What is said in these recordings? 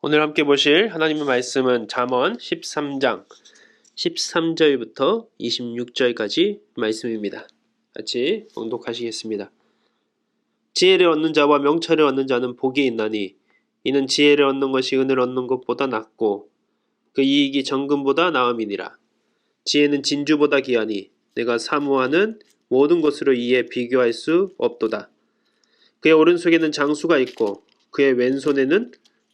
오늘 함께 보실 하나님의 말씀은 잠언 13장 13절부터 26절까지 말씀입니다. 같이 봉독하시겠습니다. 지혜를 얻는 자와 명철을 얻는 자는 복이 있나니 이는 지혜를 얻는 것이 은을 얻는 것보다 낫고 그 이익이 정금보다 나음이니라. 지혜는 진주보다 귀하니 내가 사모하는 모든 것으로 이에 비교할 수 없도다. 그의 오른손에는 장수가 있고 그의 왼손에는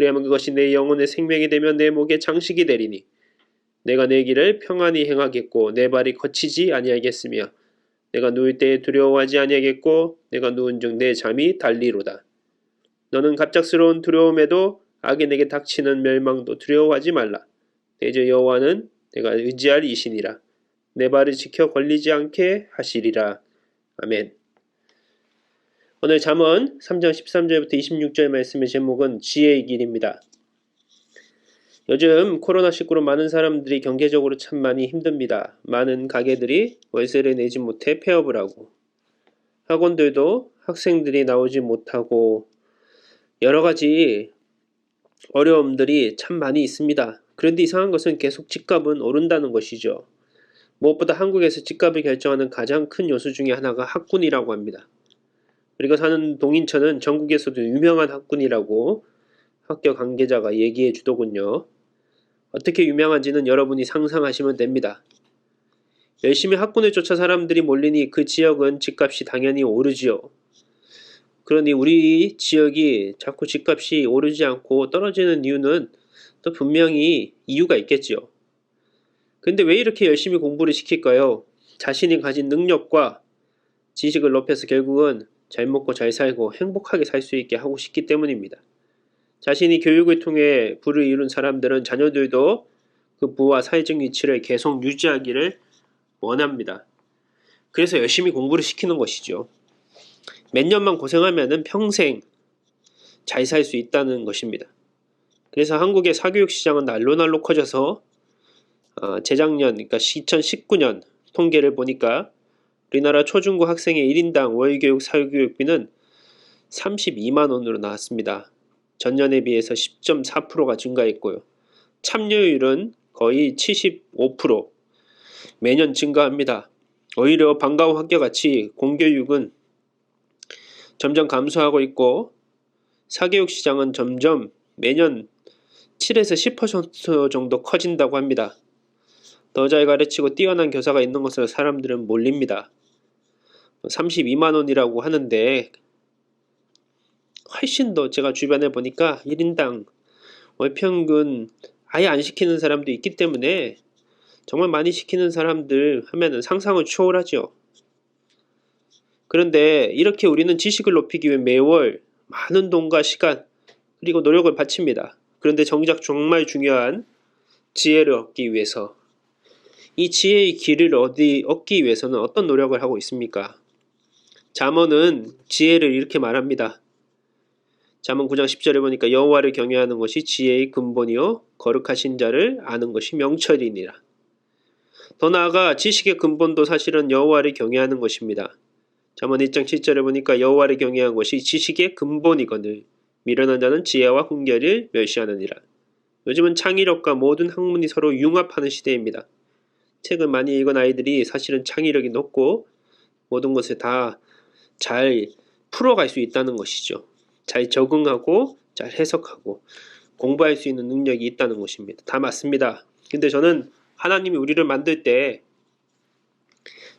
그리하면 그것이 내 영혼의 생명이 되며 내 목에 장식이 되리니 내가 내 길을 평안히 행하겠고 내 발이 거치지 아니하겠으며 내가 누울 때에 두려워하지 아니하겠고 내가 누운즉 내 잠이 달리로다. 너는 갑작스러운 두려움에도 악이 내게 닥치는 멸망도 두려워하지 말라. 대저 여호와는 내가 의지할 이신이라. 내 발을 지켜 걸리지 않게 하시리라. 아멘. 오늘 잠언 3장 13절부터 26절 말씀의 제목은 지혜의 길입니다. 요즘 코로나19로 많은 사람들이 경제적으로 참 많이 힘듭니다. 많은 가게들이 월세를 내지 못해 폐업을 하고 학원들도 학생들이 나오지 못하고 여러 가지 어려움들이 참 많이 있습니다. 그런데 이상한 것은 계속 집값은 오른다는 것이죠. 무엇보다 한국에서 집값을 결정하는 가장 큰 요소 중에 하나가 학군이라고 합니다. 우리가 사는 동인천은 전국에서도 유명한 학군이라고 학교 관계자가 얘기해 주더군요. 어떻게 유명한지는 여러분이 상상하시면 됩니다. 열심히 학군을 쫓아 사람들이 몰리니 그 지역은 집값이 당연히 오르지요. 그러니 우리 지역이 자꾸 집값이 오르지 않고 떨어지는 이유는 또 분명히 이유가 있겠지요. 근데 왜 이렇게 열심히 공부를 시킬까요? 자신이 가진 능력과 지식을 높여서 결국은 잘 먹고 잘 살고 행복하게 살 수 있게 하고 싶기 때문입니다. 자신이 교육을 통해 부를 이룬 사람들은 자녀들도 그 부와 사회적 위치를 계속 유지하기를 원합니다. 그래서 열심히 공부를 시키는 것이죠. 몇 년만 고생하면 평생 잘 살 수 있다는 것입니다. 그래서 한국의 사교육 시장은 날로 날로 커져서 어, 재작년, 그러니까 2019년 통계를 보니까 우리나라 초중고 학생의 1인당 월교육 사교육비는 32만 원으로 나왔습니다. 전년에 비해서 10.4%가 증가했고요. 참여율은 거의 75% 매년 증가합니다. 오히려 방과후 학교 같이 공교육은 점점 감소하고 있고 사교육 시장은 점점 매년 7에서 10% 정도 커진다고 합니다. 더 잘 가르치고 뛰어난 교사가 있는 곳으로 사람들은 몰립니다. 32만 원이라고 하는데 훨씬 더 제가 주변에 보니까 1인당 월 평균 아예 안 시키는 사람도 있기 때문에 정말 많이 시키는 사람들 하면은 상상을 초월하죠. 그런데 이렇게 우리는 지식을 높이기 위해 매월 많은 돈과 시간 그리고 노력을 바칩니다. 그런데 정작 정말 중요한 지혜를 얻기 위해서 이 지혜의 길을 어디 얻기 위해서는 어떤 노력을 하고 있습니까? 잠언은 지혜를 이렇게 말합니다. 잠언 9장 10절에 보니까 여호와를 경외하는 것이 지혜의 근본이요 거룩하신 자를 아는 것이 명철이니라. 더 나아가 지식의 근본도 사실은 여호와를 경외하는 것입니다. 잠언 1장 7절에 보니까 여호와를 경외하는 것이 지식의 근본이거늘 미련한 자는 지혜와 훈계를 멸시하느니라. 요즘은 창의력과 모든 학문이 서로 융합하는 시대입니다. 책을 많이 읽은 아이들이 사실은 창의력이 높고 모든 것을 다 잘 풀어갈 수 있다는 것이죠. 잘 적응하고 잘 해석하고 공부할 수 있는 능력이 있다는 것입니다. 다 맞습니다. 근데 저는 하나님이 우리를 만들 때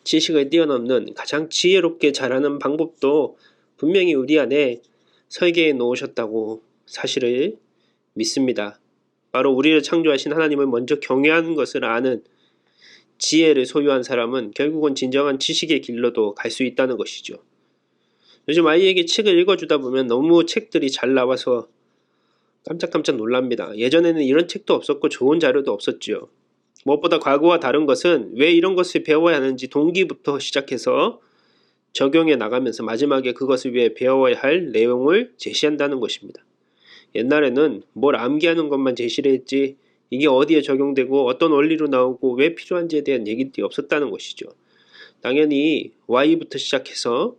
지식을 뛰어넘는 가장 지혜롭게 자라는 방법도 분명히 우리 안에 설계해 놓으셨다고 사실을 믿습니다. 바로 우리를 창조하신 하나님을 먼저 경외하는 것을 아는 지혜를 소유한 사람은 결국은 진정한 지식의 길로도 갈 수 있다는 것이죠. 요즘 아이에게 책을 읽어주다 보면 너무 책들이 잘 나와서 깜짝깜짝 놀랍니다. 예전에는 이런 책도 없었고 좋은 자료도 없었지요. 무엇보다 과거와 다른 것은 왜 이런 것을 배워야 하는지 동기부터 시작해서 적용해 나가면서 마지막에 그것을 위해 배워야 할 내용을 제시한다는 것입니다. 옛날에는 뭘 암기하는 것만 제시를 했지 이게 어디에 적용되고 어떤 원리로 나오고 왜 필요한지에 대한 얘기들이 없었다는 것이죠. 당연히 Y부터 시작해서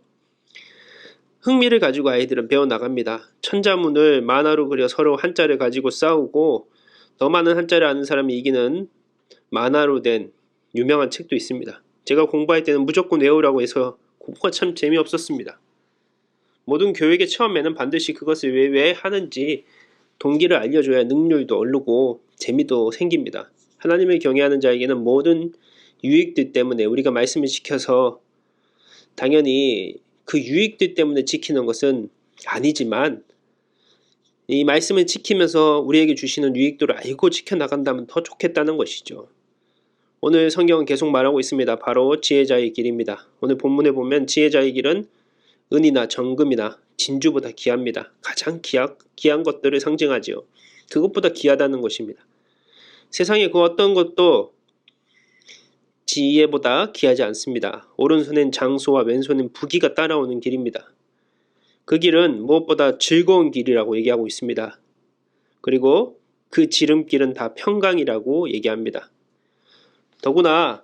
흥미를 가지고 아이들은 배워나갑니다. 천자문을 만화로 그려 서로 한자를 가지고 싸우고 더 많은 한자를 아는 사람이 이기는 만화로 된 유명한 책도 있습니다. 제가 공부할 때는 무조건 외우라고 해서 공부가 참 재미없었습니다. 모든 교육의 처음에는 반드시 그것을 왜, 왜 하는지 동기를 알려줘야 능률도 오르고 재미도 생깁니다. 하나님을 경외하는 자에게는 모든 유익들 때문에 우리가 말씀을 지켜서 당연히 그 유익들 때문에 지키는 것은 아니지만 이 말씀을 지키면서 우리에게 주시는 유익들을 알고 지켜나간다면 더 좋겠다는 것이죠. 오늘 성경은 계속 말하고 있습니다. 바로 지혜자의 길입니다. 오늘 본문에 보면 지혜자의 길은 은이나 정금이나 진주보다 귀합니다. 가장 귀한, 귀한 것들을 상징하지요. 그것보다 귀하다는 것입니다. 세상에 그 어떤 것도 지혜보다 귀하지 않습니다. 오른손엔 장소와 왼손엔 부기가 따라오는 길입니다. 그 길은 무엇보다 즐거운 길이라고 얘기하고 있습니다. 그리고 그 지름길은 다 평강이라고 얘기합니다. 더구나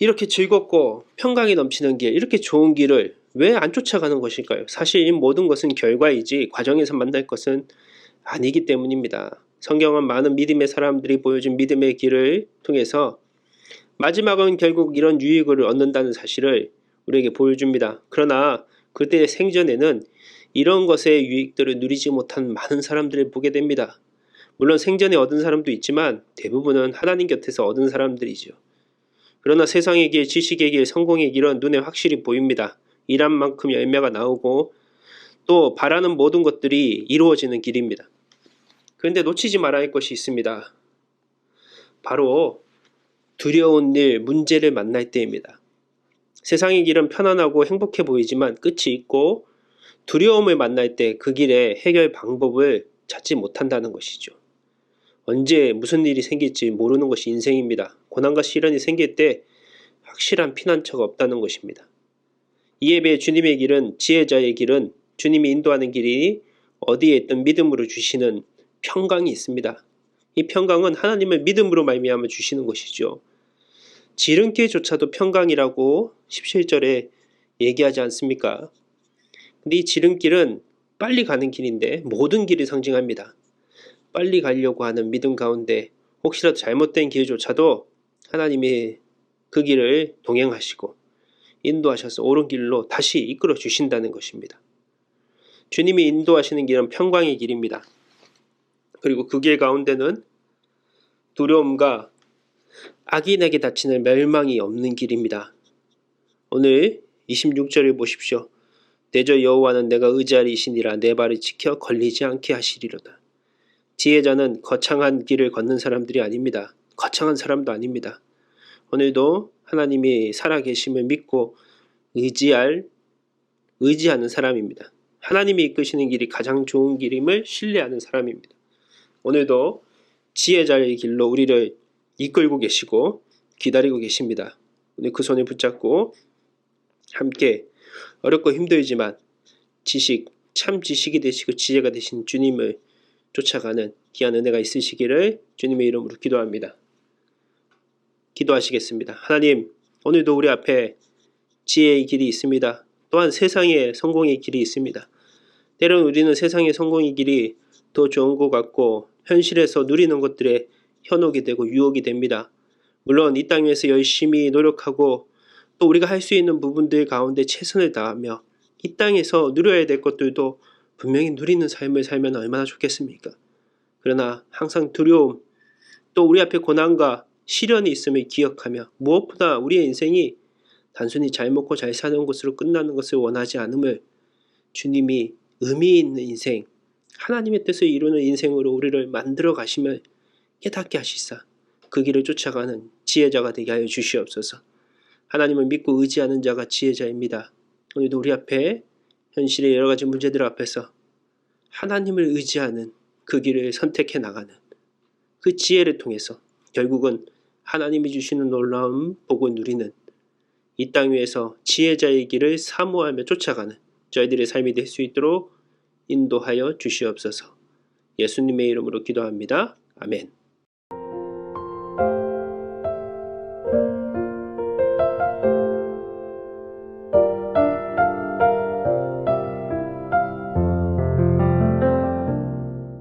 이렇게 즐겁고 평강이 넘치는 길, 이렇게 좋은 길을 왜 안 쫓아가는 것일까요? 사실 이 모든 것은 결과이지 과정에서 만날 것은 아니기 때문입니다. 성경은 많은 믿음의 사람들이 보여준 믿음의 길을 통해서 마지막은 결국 이런 유익을 얻는다는 사실을 우리에게 보여줍니다. 그러나 그때의 생전에는 이런 것의 유익들을 누리지 못한 많은 사람들을 보게 됩니다. 물론 생전에 얻은 사람도 있지만 대부분은 하나님 곁에서 얻은 사람들이죠. 그러나 세상의 길, 지식의 길, 성공의 길은 눈에 확실히 보입니다. 일한 만큼 열매가 나오고 또 바라는 모든 것들이 이루어지는 길입니다. 그런데 놓치지 말아야 할 것이 있습니다. 바로 두려운 일, 문제를 만날 때입니다. 세상의 길은 편안하고 행복해 보이지만 끝이 있고 두려움을 만날 때 그 길의 해결 방법을 찾지 못한다는 것이죠. 언제 무슨 일이 생길지 모르는 것이 인생입니다. 고난과 시련이 생길 때 확실한 피난처가 없다는 것입니다. 이에 비해 주님의 길은 지혜자의 길은 주님이 인도하는 길이 어디에 있든 믿음으로 주시는 평강이 있습니다. 이 평강은 하나님을 믿음으로 말미암아 주시는 것이죠. 지름길조차도 평강이라고 17절에 얘기하지 않습니까? 근데 이 지름길은 빨리 가는 길인데 모든 길이 상징합니다. 빨리 가려고 하는 믿음 가운데 혹시라도 잘못된 길조차도 하나님이 그 길을 동행하시고 인도하셔서 옳은 길로 다시 이끌어 주신다는 것입니다. 주님이 인도하시는 길은 평강의 길입니다. 그리고 그 길 가운데는 두려움과 악인에게 다치는 멸망이 없는 길입니다. 오늘 26절을 보십시오. 대저 여호와는 내가 의지하리시니라 내 발을 지켜 걸리지 않게 하시리로다. 지혜자는 거창한 길을 걷는 사람들이 아닙니다. 거창한 사람도 아닙니다. 오늘도 하나님이 살아계심을 믿고 의지할 의지하는 사람입니다. 하나님이 이끄시는 길이 가장 좋은 길임을 신뢰하는 사람입니다. 오늘도 지혜자의 길로 우리를 이끌고 계시고 기다리고 계십니다. 오늘 그 손을 붙잡고 함께 어렵고 힘들지만 지식, 참 지식이 되시고 지혜가 되신 주님을 쫓아가는 귀한 은혜가 있으시기를 주님의 이름으로 기도합니다. 기도하시겠습니다. 하나님, 오늘도 우리 앞에 지혜의 길이 있습니다. 또한 세상의 성공의 길이 있습니다. 때론 우리는 세상의 성공의 길이 더 좋은 것 같고 현실에서 누리는 것들에 현혹이 되고 유혹이 됩니다. 물론 이 땅에서 열심히 노력하고 또 우리가 할 수 있는 부분들 가운데 최선을 다하며 이 땅에서 누려야 될 것들도 분명히 누리는 삶을 살면 얼마나 좋겠습니까? 그러나 항상 두려움, 또 우리 앞에 고난과 시련이 있음을 기억하며 무엇보다 우리의 인생이 단순히 잘 먹고 잘 사는 것으로 끝나는 것을 원하지 않음을 주님이 의미 있는 인생, 하나님의 뜻을 이루는 인생으로 우리를 만들어 가심을 깨닫게 하시사 그 길을 쫓아가는 지혜자가 되게 하여 주시옵소서. 하나님을 믿고 의지하는 자가 지혜자입니다. 오늘도 우리 앞에 현실의 여러 가지 문제들 앞에서 하나님을 의지하는 그 길을 선택해 나가는 그 지혜를 통해서 결국은 하나님이 주시는 놀라운 복을 누리는 이 땅 위에서 지혜자의 길을 사모하며 쫓아가는 저희들의 삶이 될 수 있도록 인도하여 주시옵소서. 예수님의 이름으로 기도합니다. 아멘.